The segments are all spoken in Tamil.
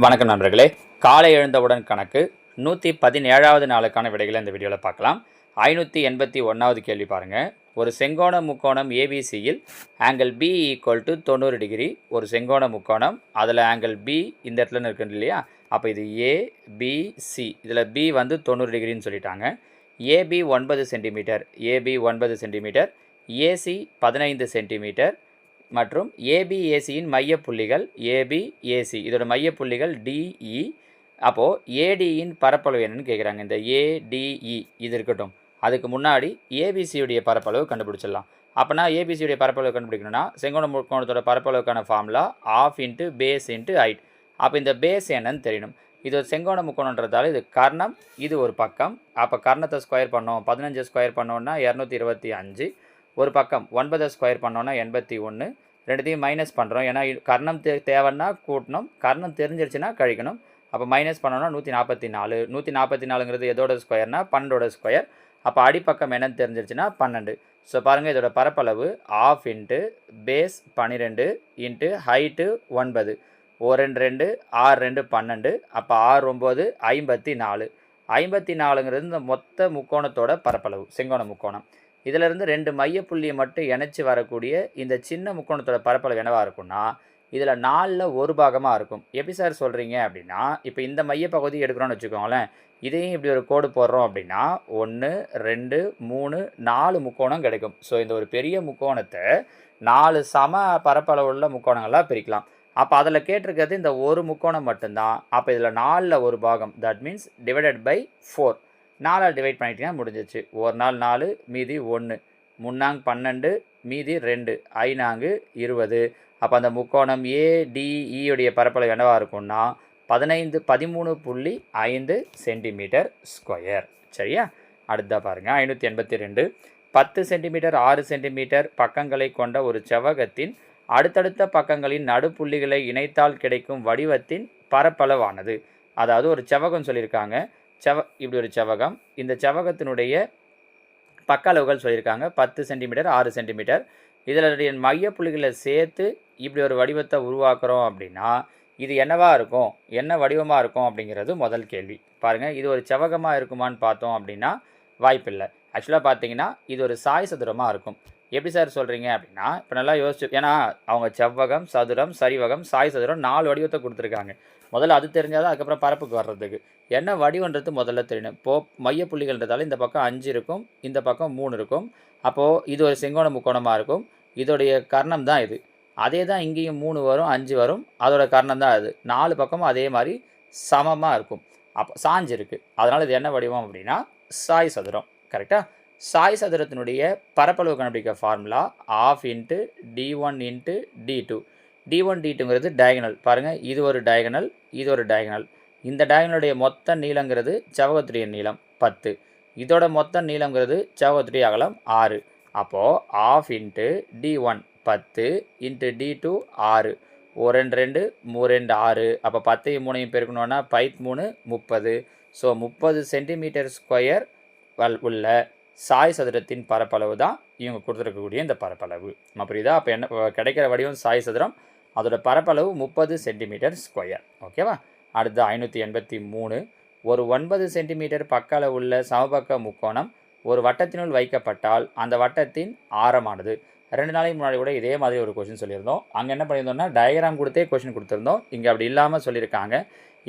வணக்கம் நண்பர்களே. காலை எழுந்தவுடன் கணக்கு. நூற்றி பதினேழாவது நாளுக்கான விடைகளை இந்த வீடியோவில் பார்க்கலாம். ஐநூற்றி எண்பத்தி ஒன்றாவது கேள்வி பாருங்கள் ஒரு செங்கோண முக்கோணம் ஏபிசியில் ஆங்கிள் பி ஈக்குவல் டு தொண்ணூறு டிகிரி ஒரு செங்கோண முக்கோணம் அதில் ஆங்கிள் பி இந்த இடத்துல இருக்குது இல்லையா? அப்போ இது ஏ பி சி இதில் பி வந்து தொண்ணூறு டிகிரின்னு சொல்லிட்டாங்க. ஏபி ஒன்பது சென்டிமீட்டர் ஏபி ஒன்பது சென்டிமீட்டர் ஏசி பதினைந்து சென்டிமீட்டர் மற்றும் ஏபிஏசியின் மையப்புள்ளிகள் ஏபிஏசி இதோட மையப்புள்ளிகள் டிஇ e. அப்போது ஏடியின் பரப்பளவு என்னன்னு கேட்குறாங்க இந்த ஏடிஇ இது இருக்கட்டும். அதுக்கு முன்னாடி ஏபிசியுடைய பரப்பளவு கண்டுபிடிச்சிடலாம். அப்போனா ஏபிசியுடைய பரப்பளவு கண்டுபிடிக்கணும்னா செங்கோண முக்கோணத்தோட பரப்பளவுக்கான formula half into base into height அப்போ இந்த பேஸ் என்னன்னு தெரியணும். இது ஒரு செங்கோண முக்கோணன்றதால இது கர்ணம் இது ஒரு பக்கம். அப்போ கர்ணத்தை ஸ்கொயர் பண்ணோம். பதினஞ்சு ஸ்கொயர் பண்ணோன்னா இரநூத்தி இருபத்தி அஞ்சு. ஒரு பக்கம் ஒன்பதை ஸ்கொயர் பண்ணோன்னா எண்பத்தி ஒன்று ரெண்டுத்தையும் மைனஸ் பண்ணுறோம் ஏன்னா கர்ணம் தே தேவைன்னா கூட்டணும். கர்ணம் தெரிஞ்சிருச்சுன்னா கழிக்கணும். அப்போ மைனஸ் பண்ணோன்னா நூற்றி நாற்பத்தி நாலு நூற்றி நாற்பத்தி நாலுங்கிறது எதோட ஸ்கொயர்னா பன்னெண்டோட ஸ்கொயர் அப்போ அடிப்பக்கம் என்னன்னு தெரிஞ்சிருச்சுன்னா பன்னெண்டு. ஸோ பாருங்கள் இதோட பரப்பளவு ஆஃப் இன்ட்டு பேஸ் பன்னிரெண்டு இன்ட்டு ஹைட்டு ஒன்பது. ஓ ரெண்டு ரெண்டு ஆறு ரெண்டு பன்னெண்டு. அப்போ ஆறு ஒம்பது ஐம்பத்தி நாலு ஐம்பத்தி நாலுங்கிறது இந்த மொத்த முக்கோணத்தோட பரப்பளவு செங்கோண முக்கோணம். இதிலிருந்து ரெண்டு மையப்புள்ளியை மட்டும் இணைச்சி வரக்கூடிய இந்த சின்ன முக்கோணத்தோட பரப்பளவு என்னவாக இருக்கும்னா இதில் நாலில் ஒரு பாகமாக இருக்கும். எப்படி சார் சொல்கிறீங்க அப்படின்னா இப்போ இந்த மையப்பகுதி எடுக்கிறோன்னு வச்சுக்கோங்களேன் இதையும் இப்படி ஒரு கோடு போடுறோம் அப்படின்னா ஒன்று ரெண்டு மூணு நாலு முக்கோணம் கிடைக்கும். ஸோ இந்த ஒரு பெரிய முக்கோணத்தை நாலு சம பரப்பளவுள்ள முக்கோணங்களாக பிரிக்கலாம். அப்போ அதில் கேட்டிருக்கிறது இந்த ஒரு முக்கோணம் மட்டும்தான். அப்போ இதில் நாலில் ஒரு பாகம் that means divided by four நாலால் divide பண்ணிட்டீங்கன்னா முடிஞ்சிச்சு. ஒரு நாள் நாலு மீதி ஒன்று முன்னாங் பன்னெண்டு மீதி ரெண்டு. ஐநாங்கு இருபது. அப்போ அந்த முக்கோணம் ஏடிஇயுடைய e பரப்பளவு என்னவாக இருக்கும்னா பதினைந்து பதிமூணு புள்ளி ஐந்து சென்டிமீட்டர் ஸ்கொயர். சரியா? அடுத்தா பாருங்கள் ஐநூற்றி எண்பத்தி ரெண்டு பத்து சென்டிமீட்டர் ஆறு சென்டிமீட்டர் பக்கங்களை கொண்ட ஒரு செவ்வகத்தின் அடுத்தடுத்த பக்கங்களின் நடுப்புள்ளிகளை இணைத்தால் கிடைக்கும் வடிவத்தின் பரப்பளவானது. அதாவது ஒரு செவ்வகம் சொல்லியிருக்காங்க. செவ இப்படி ஒரு செவ்வகம் இந்த செவ்வகத்தினுடைய பக்க அளவுகள் சொல்லியிருக்காங்க. பத்து சென்டிமீட்டர் ஆறு சென்டிமீட்டர். இதில் மையப்புள்ளிகளை சேர்த்து இப்படி ஒரு வடிவத்தை உருவாக்குறோம் அப்படின்னா இது என்னவாக இருக்கும்? என்ன வடிவமாக இருக்கும் அப்படிங்கிறது முதல் கேள்வி. பாருங்கள் இது ஒரு செவ்வகமாக இருக்குமான்னு பார்த்தோம் அப்படின்னா வாய்ப்பில்லை. ஆக்சுவலாக பார்த்தீங்கன்னா இது ஒரு சாய் சதுரமாக இருக்கும். எப்படி சார் சொல்கிறீங்க அப்படின்னா இப்போ நல்லா யோசிச்சு ஏன்னா அவங்க செவ்வகம் சதுரம் சரிவகம் சாய் சதுரம் நாலு வடிவத்தை கொடுத்துருக்காங்க. முதல்ல அது தெரிஞ்சால் தான் அதுக்கப்புறம் பரப்புக்கு வர்றதுக்கு. என்ன வடிவன்றது முதல்ல தெரியணும். இப்போது மையப்புள்ளிகள்ன்றதால இந்த பக்கம் அஞ்சு இருக்கும் இந்த பக்கம் மூணு இருக்கும். அப்போது இது ஒரு செங்கோண முக்கோணமாக இருக்கும். இதோடைய கர்ணம் தான் இது. அதே தான் இங்கேயும் மூணு வரும் அஞ்சு வரும். அதோட கர்ணம் தான் அது. நாலு பக்கமும் அதே மாதிரி சமமாக இருக்கும். அப்போ சாஞ்சு இருக்குது அதனால் இது என்ன வடிவம் அப்படின்னா சாய் சதுரம். கரெக்டாக சாய் சதுரத்தினுடைய பரப்பளவு கண்டுபிடிக்க formula half into D one into D two D one D டூங்கிறது diagonal பாருங்கள் இது ஒரு டயகனல் இது ஒரு டயகனல் இந்த டயகனலுடைய மொத்த நீளங்கிறது செவகத்துடைய நீளம் பத்து. இதோட மொத்த நீளங்கிறது செவகத்துடைய அகலம் ஆறு. அப்போது ஆஃப் இன்ட்டு டி ஒன் பத்து இன்ட்டு டி டூ ஆறு. ஒரு ரெண்டு ரெண்டு மூ ரெண்டு ஆறு. அப்போ பத்தையும் மூணையும் பெருக்கணுன்னா பைத் மூணு முப்பது. ஸோ முப்பது சென்டிமீட்டர் ஸ்கொயர் வல் உள்ள சாய் சதுரத்தின் பரப்பளவு தான் இவங்க கொடுத்துருக்கக்கூடிய இந்த பரப்பளவு. நம்ம புரியுதா? அப்போ என்ன கிடைக்கிற வடிவம் சாய் சதுரம். அதோட பரப்பளவு முப்பது சென்டிமீட்டர் ஸ்கொயர். ஓகேவா அடுத்து ஐநூற்றி எண்பத்தி மூணு. ஒரு ஒன்பது சென்டிமீட்டர் பக்க அளவுள்ள சமபக்க முக்கோணம் ஒரு வட்டத்தினுள் வைக்கப்பட்டால் அந்த வட்டத்தின் ஆரமானது. ரெண்டு நாளைக்கு முன்னாடி கூட இதே மாதிரி ஒரு கொஷின் சொல்லியிருந்தோம். அங்கே என்ன பண்ணியிருந்தோம்னா டயக்ராம் கொடுத்தே கொஷின் கொடுத்துருந்தோம். இங்கே அப்படி இல்லாமல் சொல்லியிருக்காங்க.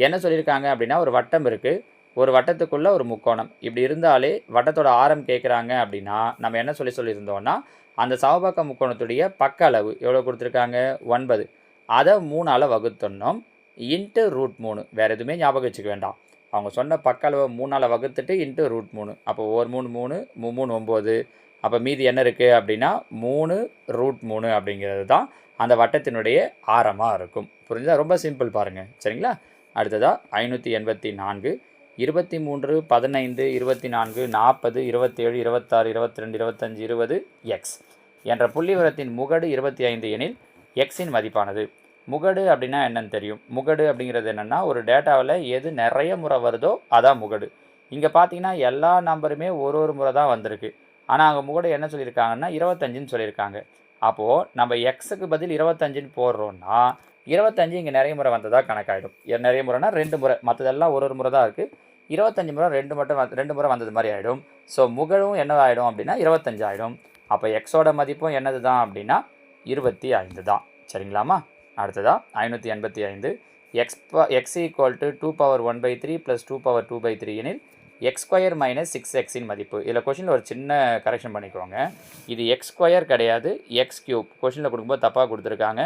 என்ன சொல்லியிருக்காங்க அப்படின்னா ஒரு வட்டம் இருக்குது ஒரு வட்டத்துக்குள்ளே ஒரு முக்கோணம். இப்படி இருந்தாலே வட்டத்தோட ஆரம் கேட்குறாங்க அப்படின்னா நம்ம என்ன சொல்லி சொல்லியிருந்தோம்னா அந்த சமபக்க முக்கோணத்துடைய பக்க அளவு எவ்வளோ கொடுத்துருக்காங்க? ஒன்பது. அதை மூணால் வகுத்துடணும் இன்ட்டு ரூட் மூணு. வேறு எதுவுமே ஞாபகம் வச்சுக்க வேண்டாம். அவங்க சொன்ன பக்க அளவை மூணால் வகுத்துட்டு இன்ட்டு ரூட் மூணு. அப்போ ஒரு மூணு மூணு மூணு ஒம்பது அப்போ மீதி என்ன இருக்குது அப்படின்னா மூணு ரூட் மூணு அப்படிங்கிறது தான் அந்த வட்டத்தினுடைய ஆரமாக இருக்கும். புரிஞ்சுதா? ரொம்ப சிம்பிள் பாருங்கள் சரிங்களா? அடுத்ததாக ஐநூற்றி எண்பத்தி நான்கு. இருபத்தி மூன்று பதினைந்து இருபத்தி நான்கு நாற்பது இருபத்தேழு இருபத்தாறு இருபத்தி ரெண்டு இருபத்தஞ்சு இருபது எக்ஸ் என்ற புள்ளிவிவரத்தின் முகடு இருபத்தி ஐந்து எனில் எக்ஸின் மதிப்பானது. முகடு அப்படின்னா என்னன்னு தெரியும். முகடு அப்படிங்கிறது என்னென்னா ஒரு டேட்டாவில் எது நிறைய முறை வருதோ அதான் முகடு. இங்கே பார்த்தீங்கன்னா எல்லா நம்பருமே ஒரு ஒரு முறை தான் வந்திருக்கு. ஆனால் அங்கே முகடு என்ன சொல்லியிருக்காங்கன்னா இருபத்தஞ்சுன்னு சொல்லியிருக்காங்க. அப்போது நம்ம எக்ஸுக்கு பதில் இருபத்தஞ்சுன்னு போடுறோன்னா இருபத்தஞ்சு இங்கே நிறைய முறை வந்ததாக கணக்காயிடும். நிறைய முறைனா ரெண்டு முறை மற்றதெல்லாம் ஒரு ஒரு முறை தான் இருக்குது இருபத்தஞ்சு முறை ரெண்டு மட்டும் ரெண்டு முறை வந்தது மாதிரி ஆகிடும் ஸோ முகழும் என்ன ஆகிடும் அப்படின்னா இருபத்தஞ்சு ஆகிடும் அப்போ எக்ஸோட மதிப்பும் என்னது தான் அப்படின்னா இருபத்தி ஐந்து தான். சரிங்களாமா அடுத்ததா ஐநூற்றி எண்பத்தி ஐந்து. X x equal to two power one by three plus two power two by three எனில் எக்ஸ் ஸ்கொயர் மைனஸ் சிக்ஸ் எக்ஸின் மதிப்பு. இதில் கொஷினில் ஒரு சின்ன கரெக்ஷன் பண்ணிக்கோங்க. இது எக்ஸ் ஸ்கொயர் கிடையாது எக்ஸ் கியூப் கொஷினில் கொடுக்கும்போது தப்பாக கொடுத்துருக்காங்க.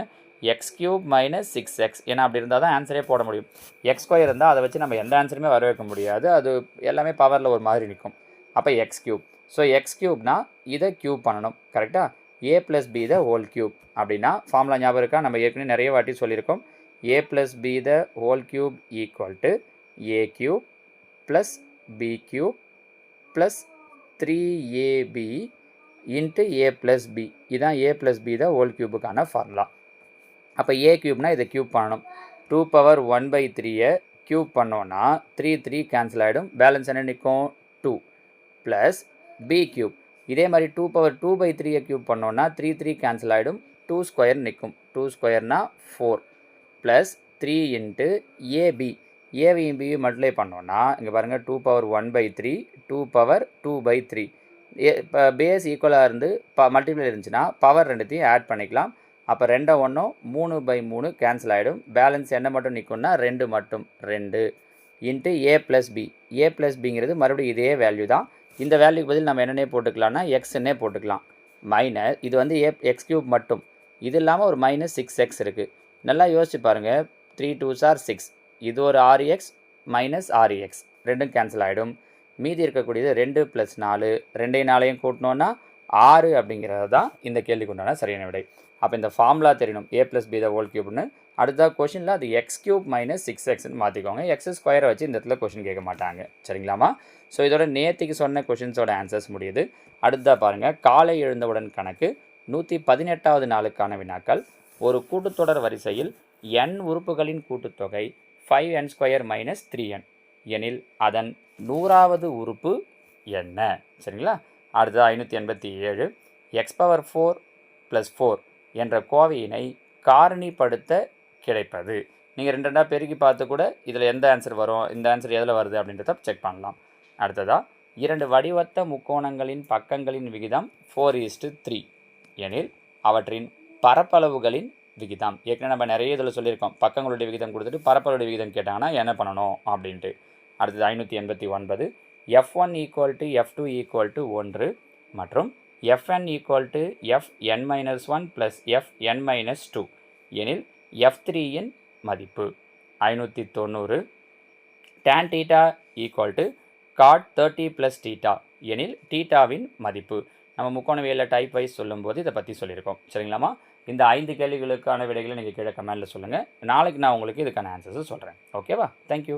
X cube minus six x ஏன்னா அப்படி இருந்தால் தான் ஆன்சரே போட முடியும். எக்ஸ் ஸ்கொயர் இருந்தால் அதை வச்சு நம்ம எந்த ஆன்சருமே வர வைக்க முடியாது. அது எல்லாமே பவரில் ஒரு மாதிரி நிற்கும். அப்போ எக்ஸ் கியூப் ஸோ எக்ஸ் கியூப்னா இதை கியூப் பண்ணணும். கரெக்டாக A plus B the whole cube அப்படின்னா ஃபார்முலா ஞாபகம் இருக்கா? நம்ம ஏற்கனவே நிறைய வாட்டி சொல்லியிருக்கோம். A plus B the whole cube equal to A cube plus B cube plus three AB into A plus B இதான் ஏ ப்ளஸ் பி தான் ஹோல் க்யூபுக்கான ஃபார்முலா அப்போ ஏ க்யூப்னால் இதை க்யூப் பண்ணணும். டூ பவர் ஒன் பை த்ரீயை க்யூப் பண்ணோன்னா த்ரீ த்ரீ கேன்சல் ஆகிடும் பேலன்ஸ் என்ன நிற்கும் டூ ப்ளஸ் பி க்யூப் இதே மாதிரி டூ பவர் டூ பை த்ரீயை க்யூப் பண்ணோன்னா த்ரீ த்ரீ கேன்சல் ஆகிடும் டூ ஸ்கொயர் நிற்கும் two ஸ்கொயர்னா four plus three into AB ஏவையும் பியும் மல்டிப்ளை பண்ணோன்னா இங்கே பாருங்கள் two power one by three two power two by three A இப்போ பேஸ் ஈக்குவலாக இருந்து ப மல்டிப்ளை இருந்துச்சுன்னா பவர் ரெண்டுத்தையும் ஆட் பண்ணிக்கலாம். அப்போ ரெண்டை ஒன்றும் மூணு பை மூணு கேன்சல் ஆகிடும் பேலன்ஸ் என்ன மட்டும் நிற்கும்னா ரெண்டு மட்டும் ரெண்டு. Into A plus B A plus பிங்கிறது மறுபடியும் இதே வேல்யூ தான். இந்த வேல்யூக்கு பதில் நம்ம என்னென்னே போட்டுக்கலாம்னா எக்ஸ்ன்னே போட்டுக்கலாம். மைனஸ் இது வந்து ஏ எக்ஸ் கியூப் மட்டும். இது இல்லாமல் ஒரு மைனஸ் சிக்ஸ் எக்ஸ் இருக்குது நல்லா யோசிச்சு பாருங்கள் த்ரீ டூ சார் சிக்ஸ் இது ஒரு ஆறு எக்ஸ் மைனஸ் ஆறு எக்ஸ் ரெண்டும் கேன்சல் ஆகிடும் மீதி இருக்கக்கூடியது ரெண்டு ப்ளஸ் நாலு. ரெண்டையும் நாளையும் கூட்டினோன்னா ஆறு அப்படிங்கிறது தான் இந்த கேள்விக்கு உண்டான சரியான விடை. அப்போ இந்த ஃபார்முலா தெரியணும். A plus B the whole கியூப்னு அடுத்த கொஷினில் அது எக்ஸ் கியூப் மைனஸ் சிக்ஸ் எக்ஸ்னு மாற்றிக்கோங்க எக்ஸ் ஸ்கொயரை வச்சு இந்த இடத்துல கொஷின் கேட்க மாட்டாங்க. சரிங்களாமா ஸோ இதோட நேற்றுக்கு சொன்ன கொஷின்ஸோட ஆன்சர்ஸ் முடியுது. அடுத்ததாக பாருங்கள் காலை எழுந்தவுடன் கணக்கு நூற்றி பதினெட்டாவது நாளுக்கான வினாக்கள். ஒரு கூட்டுத்தொடர் வரிசையில் என் உறுப்புகளின் கூட்டுத்தொகை five N square minus three N எனில் அதன் நூறாவது உறுப்பு என்ன? சரிங்களா? அடுத்தது ஐநூற்றி எண்பத்தி ஏழு. X power four plus four என்ற கோவையினை காரணிப்படுத்த கிடைப்பது. நீங்கள் ரெண்டு ரெண்டாக பெருக்கி பார்த்து கூட இதில் எந்த ஆன்சர் வரும்? இந்த ஆன்சர் எதில் வருது அப்படின்றத செக் பண்ணலாம். அடுத்ததாக இரண்டு வடிவத்த முக்கோணங்களின் பக்கங்களின் விகிதம் ஃபோர் ஈஸ்ட்டு த்ரீ எனில் அவற்றின் பரப்பளவுகளின் விகிதம். ஏற்கனவே நம்ம நிறைய இதில் சொல்லியிருக்கோம். பக்கங்களுடைய விகிதம் கொடுத்துட்டு பரப்பளுடைய விகிதம் கேட்டாங்கன்னா என்ன பண்ணணும் அப்படின்ட்டு. அடுத்தது ஐநூற்றி எண்பத்தி ஒன்பது. F one equal to F two equal to ஒன்று மற்றும் F N equal to F N minus one plus F N minus two எனில் எஃப் த்ரீயின் மதிப்பு ஐநூற்றி தொண்ணூறு. Tan theta equal to cot thirty plus theta எனில் டீட்டாவின் மதிப்பு. நம்ம முக்கோணவியலில் டைப் வைஸ் சொல்லும்போது இதை பற்றி சொல்லியிருக்கோம். சரிங்களாமா இந்த ஐந்து கேள்விகளுக்கான விடைகளை நீங்கள் கீழே கமெண்டில் சொல்லுங்கள் நாளைக்கு நான் உங்களுக்கு இதுக்கான ஆன்சர்ஸை சொல்கிறேன் ஓகேவா தேங்க்யூ